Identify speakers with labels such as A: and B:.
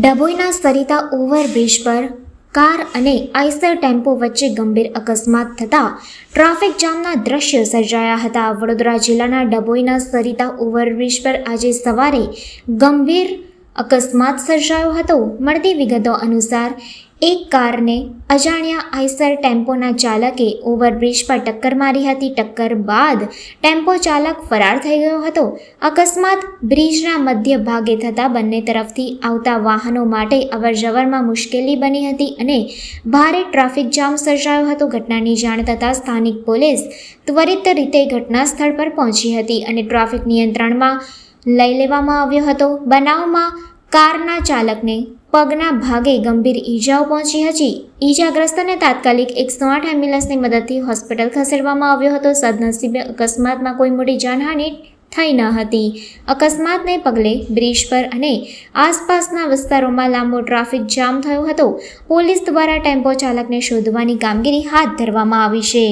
A: ડભોઈના Sarita overbridge પર car અને Eicher tempo વચ્ચે ગંભીર અકસ્માત થતાં ટ્રાફિક જામના દ્રશ્ય સર્જાયા હતા. વડોદરા જિલ્લાના ડભોઈના સરિતા ઓવરબ્રિજ પર આજે સવારે ગંભીર અકસ્માત સર્જાયો હતો. મળતી વિગતો અનુસાર એક કારને અજાણ્યા આઈસર ટેમ્પોના ચાલકે ઓવરબ્રિજ પર ટક્કર મારી હતી. ટક્કર બાદ ટેમ્પો ચાલક ફરાર થઈ ગયો હતો. અકસ્માત બ્રિજના મધ્ય ભાગે થતાં બંને તરફથી આવતા વાહનો માટે અવરજવરમાં મુશ્કેલી બની હતી અને ભારે ટ્રાફિક જામ સર્જાયો હતો. ઘટનાની જાણ થતાં સ્થાનિક પોલીસ ત્વરિત રીતે ઘટના સ્થળ પર પહોંચી હતી અને ટ્રાફિક નિયંત્રણમાં લઈ લેવામાં આવ્યો હતો. બનાવમાં કારના ચાલકને પગના ભાગે ગંભીર ઈજાઓ પહોંચી હતી. ઈજાગ્રસ્તને તાત્કાલિક એકસો આઠ એમ્બ્યુલન્સની મદદથી હોસ્પિટલ ખસેડવામાં આવ્યો હતો. સદનસીબે અકસ્માતમાં કોઈ મોટી જાનહાનિ થઈ ન હતી. અકસ્માતને પગલે બ્રિજ પર અને આસપાસના વિસ્તારોમાં લાંબો ટ્રાફિક જામ થયો હતો. પોલીસ દ્વારા ટેમ્પો ચાલકને શોધવાની કામગીરી હાથ ધરવામાં આવી છે.